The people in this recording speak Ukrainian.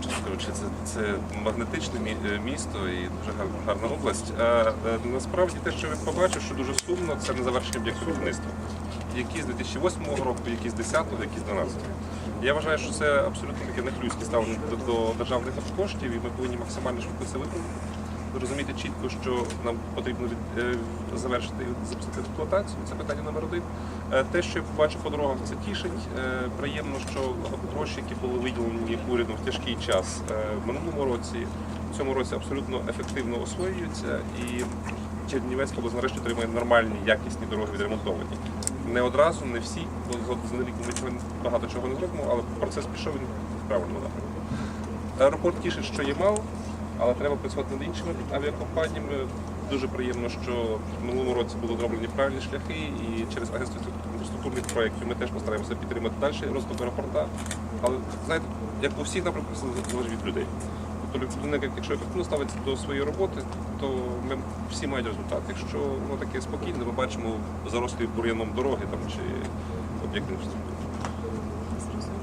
чесно кажучи. Це, це магнетичне е, місто і дуже гарна, область. А е, насправді те, що він побачив, що дуже сумно, це незавершені об'єкту будівництва. Які з 2008 року, які з 10-го, які з 12-го. Я вважаю, що це абсолютно таке нехлюйське ставлення до, до державних коштів, і ми повинні максимально швидко це виправити. Розуміти чітко, що нам потрібно е, завершити і запустити експлуатацію. Це питання номер один. Е, Те, що я побачив по дорогах, це тішить. Е, Приємно, що гроші, які були виділені урядом в тяжкий час в минулому році, в цьому році абсолютно ефективно освоюються, і Чернівецька область нарешті отримує нормальні, якісні дороги відремонтовані. Не одразу, не всі, бо згодом з рік ми багато чого не зробимо, але процес пішов він в правильному напрямку. Аеропорт тішить, що є мало, але треба працювати над іншими авіакомпаніями. Дуже приємно, що в минулому році були зроблені правильні шляхи, і через агентство інфраструктурних проєктів ми теж постараємося підтримати далі розвиток аеропорта. Але знаєте, як у всіх напрямках залежить від людей. Тобто людина, якщо ефективно ставиться до своєї роботи, то ми всі мають результат. Якщо воно таке спокійне, ми бачимо зарослі бур'яном дороги там чи об'єкти інфраструктури.